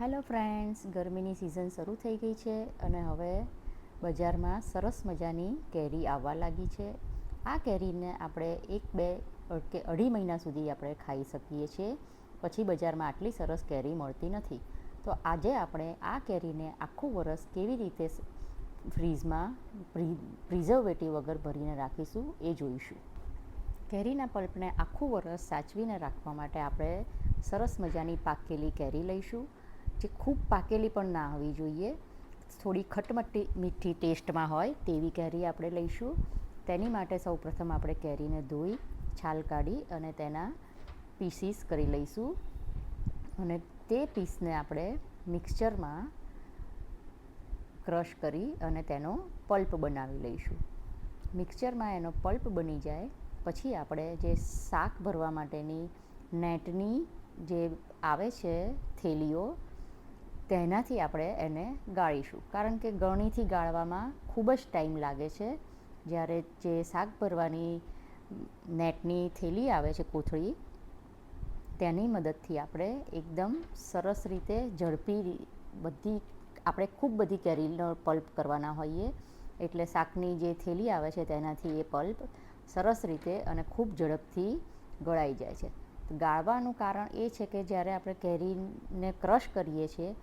Hello friends ગરમીની season શરૂ થઈ ગઈ છે અને હવે બજારમાં સરસ મજાની કેરી આવવા લાગી છે. આ કેરીને આપણે એક, બે કે અઢી મહિના સુધી આપણે ખાઈ શકીએ છીએ. પછી બજારમાં આટલી સરસ કેરી મળતી નથી. તો આજે આપણે આ કેરીને આખું વરસ કેવી રીતે ફ્રીઝમાં પ્રિઝર્વેટિવ વગર ભરીને રાખીશું એ જોઈશું. કેરીના પલ્પને આખું વરસ સાચવીને રાખવા માટે આપણે સરસ મજાની પાકેલી કેરી લઈશું. જે ખૂબ પાકેલી પણ ના હોવી જોઈએ. થોડી ખટમટી મીઠી ટેસ્ટમાં હોય તેવી કેરી આપણે લઈશું. તેની માટે સૌપ્રથમ આપણે કેરીને ધોઈ, છાલ કાઢી અને તેના પીસીસ કરી લઈશું. અને તે પીસને આપણે મિક્સચરમાં ક્રશ કરી અને તેનો પલ્પ બનાવી લઈશું. મિક્સચરમાં એનો પલ્પ બની જાય, પછી આપણે જે શાક ભરવા માટેની નેટની જે આવે છે થેલીઓ તેનાથી આપણે એને ગાળીશું. કારણ કે ગળણીથી ગાળવામાં ખૂબ જ ટાઈમ લાગે છે. જ્યારે જે શાક ભરવાની નેટની થેલી આવે છે કોથળી, તેની મદદથી આપણે એકદમ સરસ રીતે ઝડપી બધી, આપણે ખૂબ બધી કેરીનો પલ્પ કરવાના હોઈએ. એટલે શાકની જે થેલી આવે છે તેનાથી એ પલ્પ સરસ રીતે અને ખૂબ ઝડપથી ગળાઈ જાય છે. ગાળવાનું કારણ એ છે કે જ્યારે આપણે કેરીને ક્રશ કરીએ છીએ,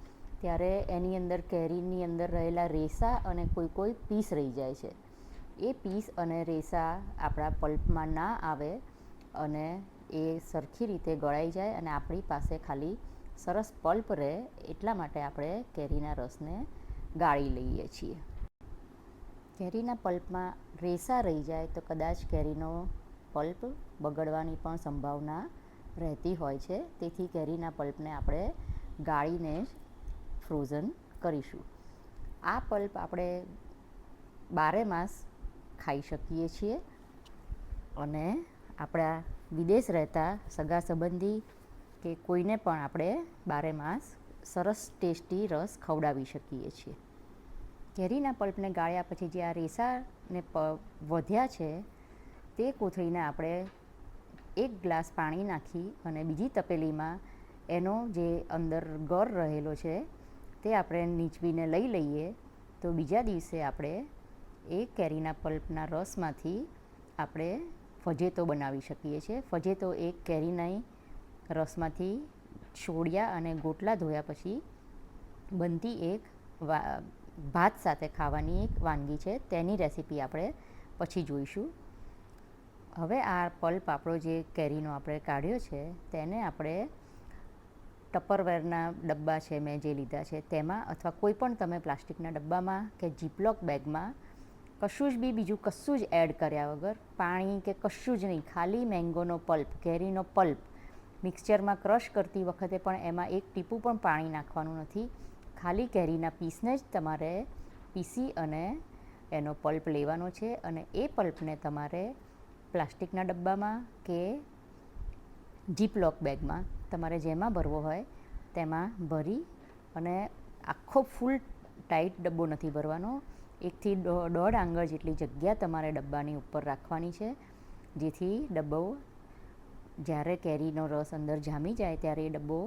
ત્યારે એની અંદર કેરીની અંદર રહેલા રેસા અને કોઈ કોઈ પીસ રહી જાય છે. એ પીસ અને રેસા આપણા પલ્પમાં ના આવે અને એ સરખી રીતે ગળાઈ જાય અને આપણી પાસે ખાલી સરસ પલ્પ રહે એટલા માટે આપણે કેરીના રસને ગાળી લઈએ છીએ. કેરીના પલ્પમાં રેસા રહી જાય તો કદાચ કેરીનો પલ્પ બગડવાની પણ સંભાવના રહેતી હોય છે. તેથી કેરીના પલ્પને આપણે ગાળીને જ ફ્રોઝન કરીશું. આ પલ્પ આપણે બારે માસ ખાઈ શકીએ છીએ અને આપણા વિદેશ રહેતા સગા સંબંધી કે કોઈને પણ આપણે બારે માસ સરસ ટેસ્ટી રસ ખવડાવી શકીએ છીએ. કેરીના પલ્પને ગાળ્યા પછી જે આ રેસાને વધ્યા છે, તે કોથળીને આપણે એક ગ્લાસ પાણી નાખી અને બીજી તપેલીમાં એનો જે અંદર ગર રહેલો છે તે આપણે નીચવીને લઈ લઈએ. તો બીજા દિવસે આપણે એ કેરીના પલ્પના રસમાંથી આપણે ફજેતો બનાવી શકીએ છીએ. ફજેતો એક કેરીના રસમાંથી છોડ્યા અને ગોટલા ધોયા પછી બનતી એક ભાત સાથે ખાવાની એક વાનગી છે. તેની રેસીપી આપણે પછી જોઈશું. હવે આ પલ્પ આપણો જે કેરીનો આપણે કાઢ્યો છે, તેને આપણે ટપરવેરના ડબ્બા છે મેં જે લીધા છે તેમાં અથવા કોઈ પણ તમે પ્લાસ્ટિકના ડબ્બામાં કે જીપલોક બેગમાં કશું જ બી બીજું કશું જ એડ કર્યા વગર પાણી કે કશું જ નહીં, ખાલી મેંગોનો પલ્પ, કેરીનો પલ્પ મિક્સચરમાં ક્રશ કરતી વખતે પણ એમાં એક ટીપું પણ પાણી નાખવાનું નથી. ખાલી કેરીના પીસને જ તમારે પીસી અને એનો પલ્પ લેવાનો છે અને એ પલ્પને તમારે પ્લાસ્ટિકના ડબ્બામાં કે જીપલોક બેગમાં તમારે જેમાં ભરવો હોય તેમાં ભરી અને આખો ફૂલ ટાઈટ ડબ્બો નથી ભરવાનો. એકથી દોઢ આંગળ જેટલી જગ્યા તમારે ડબ્બાની ઉપર રાખવાની છે, જેથી ડબ્બો જ્યારે કેરીનો રસ અંદર જામી જાય ત્યારે એ ડબ્બો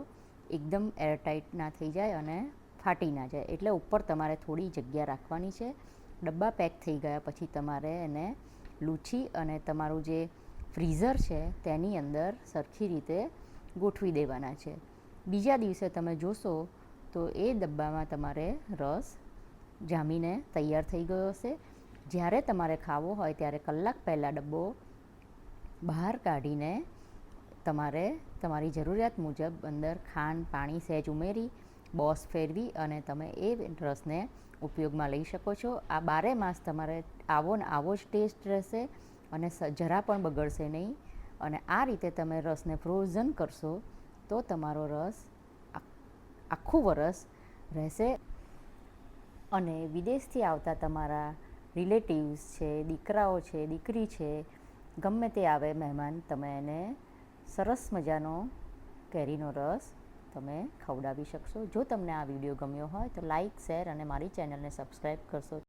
એકદમ એરટાઈટ ના થઈ જાય અને ફાટી ના જાય. એટલે ઉપર તમારે થોડી જગ્યા રાખવાની છે. ડબ્બા પેક થઈ ગયા પછી તમારે એને લૂછી અને તમારું જે ફ્રીઝર છે તેની અંદર સરખી રીતે ગોઠવી દેવાના છે. બીજા દિવસે તમે જોશો તો એ ડબ્બામાં તમારે રસ જામીને તૈયાર થઈ ગયો હશે. જ્યારે તમારે ખાવો હોય ત્યારે કલાક પહેલાં ડબ્બો બહાર કાઢીને તમારે તમારી જરૂરિયાત મુજબ અંદર ખાંડ, પાણી, સહેજ ઉમેરી, બોસ ફેરવી અને તમે એ રસને ઉપયોગમાં લઈ શકો છો. આ બારે માસ તમારે આવો ને આવો જ ટેસ્ટ રહેશે અને જરા પણ બગડશે નહીં. અને આ રીતે તમે રસને ફ્રોઝન કરશો તો તમારો રસ આખું વરસ રહેશે. અને વિદેશથી આવતા તમારા રિલેટિવ્સ છે, દીકરાઓ છે, દીકરી છે, ગમે તે આવે મહેમાન, તમે એને સરસ મજાનો કેરીનો રસ તમે ખવડાવી શકશો. જો તમને આ વીડિયો ગમ્યો હોય તો લાઇક શેર અને મારી ચેનલને સબસ્ક્રાઈબ કરશો.